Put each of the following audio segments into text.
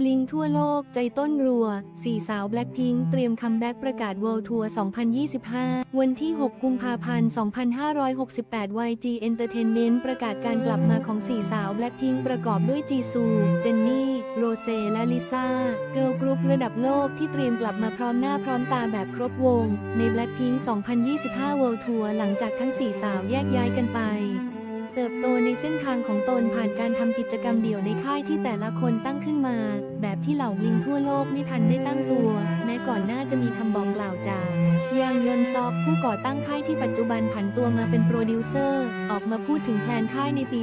บลิงทั่วโลกใจต้นรัว สี่สาวแบล็คพิงค์เตรียมคัมแบ็กประกาศ World Tour 2025 วันที่ 6 กุมภาพันธ์ 2568 YG Entertainment ประกาศการกลับมาของสี่สาวแบล็คพิงค์ประกอบด้วยจีซู เจนนี่ โรเซ และลิซ่า เกิร์ลกรุ๊ประดับโลกที่เตรียมกลับมาพร้อมหน้าพร้อมตาแบบครบวง ใน Blackpink 2025 World Tour หลังจากทั้งสี่สาวแยกย้ายกันไป เติบโตในเส้นทางของตนผ่านการทำกิจกรรมเดี่ยวในค่ายที่แต่ละคนตั้งขึ้นมา แบบที่เหล่าบลิงทั่วโลกไม่ทันได้ตั้งตัว แม้ก่อนหน้าจะมีคำบอกกล่าวจากยางยนซอกผู้ก่อตั้งค่ายที่ปัจจุบันผันตัวมาเป็นโปรดิวเซอร์ ออกมาพูดถึงแพลนค่ายในปี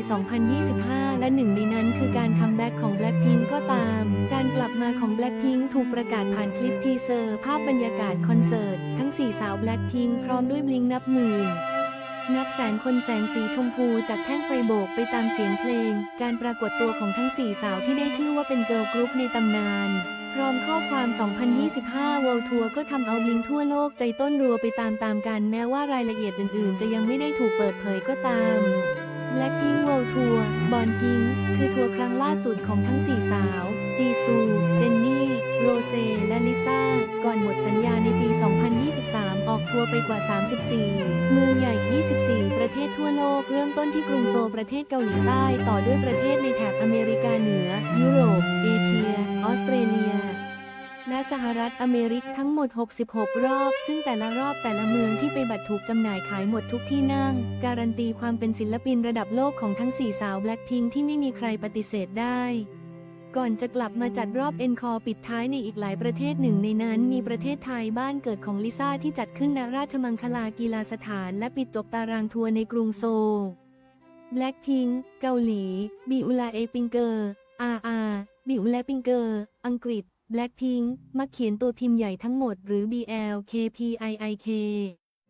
2025 และหนึ่งในนั้นคือการคัมแบ็กของ Blackpink ก็ตาม การกลับมาของ Blackpink ถูกประกาศผ่านคลิปทีเซอร์ ภาพบรรยากาศคอนเสิร์ต ทั้งสี่สาว Blackpink พร้อมด้วยบลิงนับหมื่น นับแสนคนแสงสีชมพูจากแท่งไฟโบกไปตามเสียงเพลง การปรากฏตัวของทั้งสี่สาวที่ได้ชื่อว่าเป็นเกิร์ลกรุ๊ปในตำนาน พร้อมข้อความ 2025 World Tour ก็ทำเอาบลิงทั่วโลกใจต้นรัวไปตามตามๆกัน แม้ว่ารายละเอียดอื่นๆ จะยังไม่ได้ถูกเปิดเผยก็ตาม Blackpink World Tour บอนพิง คือทัวร์ครั้งล่าสุดของทั้งสี่สาว จีซู เจนนี่ โรเซและลิซ่า ก่อนหมดสัญญาในปี 2023 ออกทัวร์ไปกว่า 34 เมืองใหญ่ 24 ประเทศทั่วโลก เริ่มต้นที่กรุงโซลประเทศเกาหลีใต้ ต่อด้วยประเทศในแถบอเมริกาเหนือ ยุโรป เอเชีย ออสเตรเลียและสหรัฐอเมริกทั้งหมด 66 รอบ ซึ่งแต่ละรอบแต่ละเมืองที่ไปบัตรถูกจำหน่ายขายหมดทุกที่นั่ง การันตีความเป็นศิลปินระดับโลกของทั้งสี่สาวแบล็คพิงที่ไม่มีใครปฏิเสธได้ ก่อนจะกลับมาจัดรอบเอ็นคอปิดท้ายในอีกหลายประเทศหนึ่งในนั้น มีประเทศไทยบ้านเกิดของลิซ่าที่จัดขึ้นณราชมังคลากีฬาสถาน และปิดจบตารางทัวร์ในกรุงโซล Blackpink เกาหลี บิอุลาเอปิงเกอร์ อาอาบิอุลาปิงเกอร์ อังกฤษ Blackpink มักเขียนตัวพิมพ์ใหญ่ทั้งหมดหรือ BLKPIIK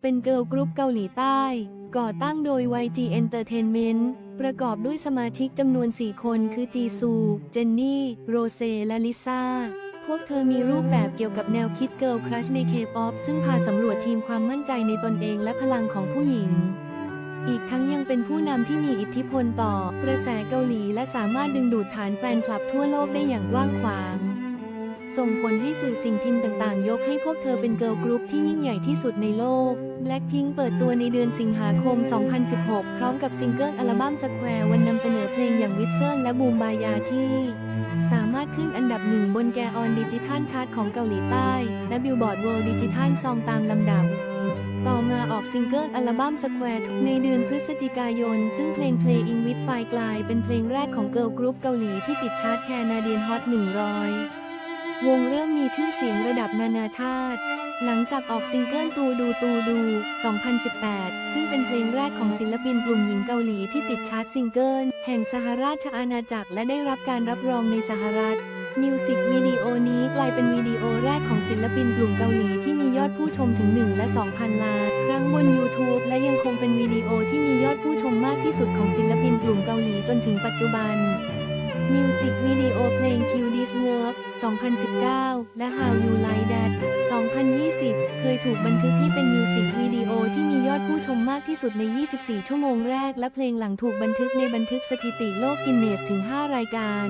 เป็นเกิร์ลกรุ๊ปเกาหลีใต้ ก่อตั้งโดย YG Entertainment ประกอบด้วยสมาชิกจำนวน 4 คนคือจีซู เจนนี่ โรเซ และลิซ่า พวกเธอมีรูปแบบเกี่ยวกับแนวคิดเกิร์ลครัชในเคป๊อปซึ่งพาสำรวจทีมความมั่นใจในตนเองและพลังของผู้หญิง อีกทั้งยังเป็นผู้นำที่มีอิทธิพลต่อกระแสเกาหลีและสามารถดึงดูดฐานแฟนคลับทั่วโลกได้อย่างกว้างขวาง ส่งผลให้สื่อสิ่งพิมพ์ต่างๆ ยกให้พวกเธอเป็นเกิร์ลกรุ๊ปที่ยิ่งใหญ่ที่สุดในโลก Blackpink เปิดตัวในเดือนสิงหาคม 2016 พร้อมกับซิงเกิลอัลบั้ม Square วันนำเสนอเพลงอย่างวิ t เซ r และบูมบายาที่ สามารถขึ้นอันดับหนึ่งบนแกออนดิจิทัลชาร์ตของเกาหลีใต้ และบิลบอร์ด World Digital Song ตามลำดับต่อมาออกซิงเกิลอัลบั้ม Square ในเดือนพฤศจิกายน ซึ่งเพลง Playing with Fire กลายเป็นเพลงแรกของเกิร์ลกรุ๊ปเกาหลีที่ติดชาร์ตแคนาเดียนฮอต100 วงเริ่มมีชื่อเสียงระดับนานาชาติ หลังจากออกซิงเกิลตูดูตูดู 2018 ซึ่งเป็นเพลงแรกของศิลปินกลุ่มหญิงเกาหลีที่ติดชาร์ตซิงเกิล แห่งสหราชอาณาจักรและได้รับการรับรองในสหรัฐมิวสิกวิดีโอนี้กลายเป็นวิดีโอแรกของศิลปินกลุ่มเกาหลีที่มียอดผู้ชมถึง 1 และ 2,000 ล้าน ครั้งบน YouTube และยังคงเป็นวิดีโอที่มียอดผู้ชมมากที่สุดของศิลปินกลุ่มเกาหลีจนถึงปัจจุบันมิวสิกวิดีโอเพลง Kill This Love 2019 และ How You Like That 2020 เคยถูกบันทึกให้เป็นมิวสิกวิดีโอที่มียอดผู้ชมมากที่สุดใน 24 ชั่วโมงแรก และเพลงหลังถูกบันทึกในบันทึกสถิติโลกกินเนสถึง 5 รายการ